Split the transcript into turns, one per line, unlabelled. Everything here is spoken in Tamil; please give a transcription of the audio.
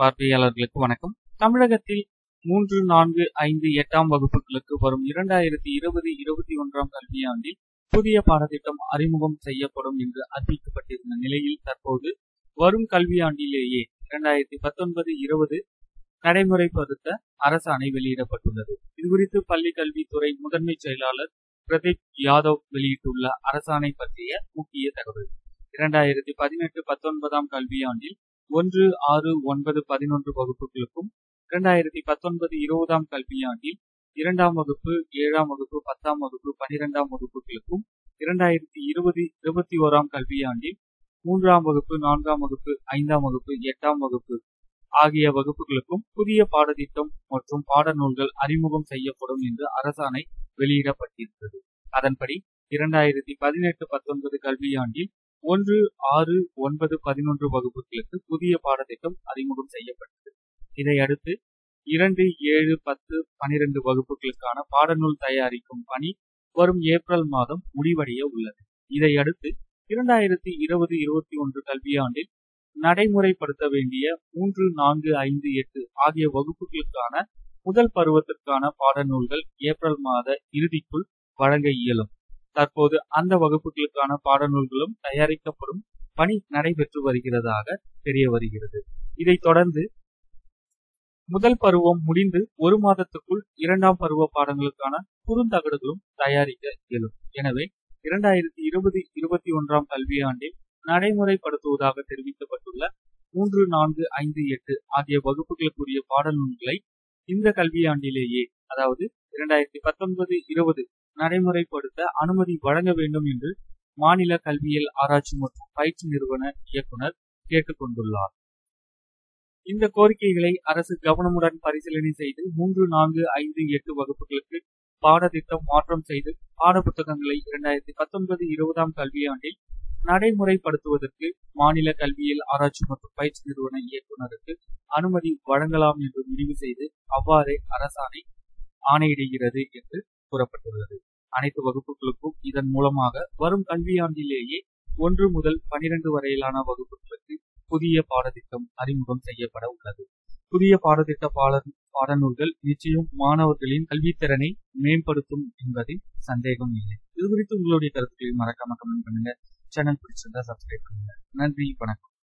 பார்வையாளர்களுக்கு வணக்கம். தமிழகத்தில் மூன்று நான்கு ஐந்து எட்டாம் வகுப்புகளுக்கு வரும் இரண்டாயிரத்தி இருபது இருபத்தி ஒன்றாம் கல்வியாண்டில் புதிய பாடத்திட்டம் அறிமுகம் செய்யப்படும் என்று அறிவிக்கப்பட்டிருந்த நிலையில் தற்போது வரும் கல்வியாண்டிலேயே இரண்டாயிரத்தி பத்தொன்பது இருபது நடைமுறைப்படுத்த அரசாணை வெளியிடப்பட்டுள்ளது. இதுகுறித்து பள்ளி கல்வித்துறை முதன்மை செயலாளர் பிரதீப் யாதவ் வெளியிட்டுள்ள அரசாணை பற்றிய முக்கிய தகவல். இரண்டாயிரத்தி பதினெட்டு பத்தொன்பதாம் கல்வியாண்டில் ஒன்று ஆறு ஒன்பது பதினொன்று வகுப்புகளுக்கும் இரண்டாயிரத்தி பத்தொன்பது இருபதாம் கல்வியாண்டில் இரண்டாம் வகுப்பு ஏழாம் வகுப்பு பத்தாம் வகுப்பு பனிரெண்டாம் வகுப்புகளுக்கும் இரண்டாயிரத்தி இருபது இருபத்தி ஓராம் கல்வியாண்டில் மூன்றாம் வகுப்பு நான்காம் வகுப்பு ஐந்தாம் வகுப்பு எட்டாம் வகுப்பு ஆகிய வகுப்புகளுக்கும் புதிய பாடத்திட்டம் மற்றும் பாடநூல்கள் அறிமுகம் செய்யப்படும் என்று அரசாணை வெளியிடப்பட்டிருந்தது. அதன்படி இரண்டாயிரத்தி பதினெட்டு பத்தொன்பது கல்வியாண்டில் ஒன்று ஆறு ஒன்பது பதினொன்று வகுப்புகளுக்கு புதிய பாடத்திட்டம் அறிமுகம் செய்யப்பட்டது. இதையடுத்து இரண்டு ஏழு பத்து பனிரெண்டு வகுப்புகளுக்கான பாடநூல் தயாரிக்கும் பணி வரும் ஏப்ரல் மாதம் முடிவடைய உள்ளது. இதையடுத்து இரண்டாயிரத்தி இருபது இருபத்தி ஒன்று கல்வியாண்டில் நடைமுறைப்படுத்த வேண்டிய மூன்று நான்கு ஐந்து எட்டு ஆகிய வகுப்புகளுக்கான முதல் பருவத்திற்கான பாடநூல்கள் ஏப்ரல் மாத இறுதிக்குள் வழங்க இயலும். தற்போது அந்த வகுப்புகளுக்கான பாடநூல்களும் தயாரிக்கப்படும் பணி நடைபெற்று வருகிறதாக தெரிய வருகிறது. இதைத் தொடர்ந்து முதல் பருவம் முடிந்து ஒரு மாதத்துக்குள் இரண்டாம் பருவ பாடங்களுக்கான குறுந்தகடுகளும் தயாரிக்க இயலும். எனவே இரண்டாயிரத்தி இருபது இருபத்தி ஒன்றாம் கல்வியாண்டில் நடைமுறைப்படுத்துவதாக தெரிவிக்கப்பட்டுள்ள மூன்று நான்கு ஐந்து எட்டு ஆகிய வகுப்புகளுக்குரிய பாடநூல்களை இந்த கல்வியாண்டிலேயே அதாவது இரண்டாயிரத்தி பத்தொன்பது இருபது நடைமுறைப்படுத்த அனுமதி வழங்க வேண்டும் என்று மாநில கல்வியியல் ஆராய்ச்சி மற்றும் பயிற்சி நிறுவன இயக்குனர் கேட்டுக்கொண்டுள்ளார். இந்த கோரிக்கைகளை அரசு கவனமுடன் பரிசீலனை செய்து மூன்று நான்கு ஐந்து எட்டு வகுப்புகளுக்கு பாடத்திட்டம் மாற்றம் செய்து பாடப்புத்தகங்களை இரண்டாயிரத்தி பத்தொன்பது இருபதாம் கல்வியாண்டில் நடைமுறைப்படுத்துவதற்கு மாநில கல்வியியல் ஆராய்ச்சி மற்றும் பயிற்சி நிறுவன இயக்குநருக்கு அனுமதி வழங்கலாம் என்று முடிவு செய்து அவ்வாறே அரசாணை ஆணையிடுகிறது என்று கூறப்பட்டுள்ளது. அனைத்து வகுப்புகளுக்கும் இதன் மூலமாக வரும் கல்வியாண்டிலேயே ஒன்று முதல் பனிரெண்டு வரையிலான வகுப்புகளுக்கு புதிய பாடத்திட்டம் அறிமுகம் செய்யப்பட உள்ளது. புதிய பாடத்திட்ட பாட பாடநூல்கள் நிச்சயம் மாணவர்களின் கல்வித்திறனை மேம்படுத்தும் என்பதில் சந்தேகம் இல்லை. இது குறித்து உங்களுடைய கருத்துக்களை மறக்காம கமெண்ட் பண்ணுங்க. சேனல் பிடிச்சிருந்தா சப்ஸ்கிரைப் பண்ணுங்க. நன்றி வணக்கம்.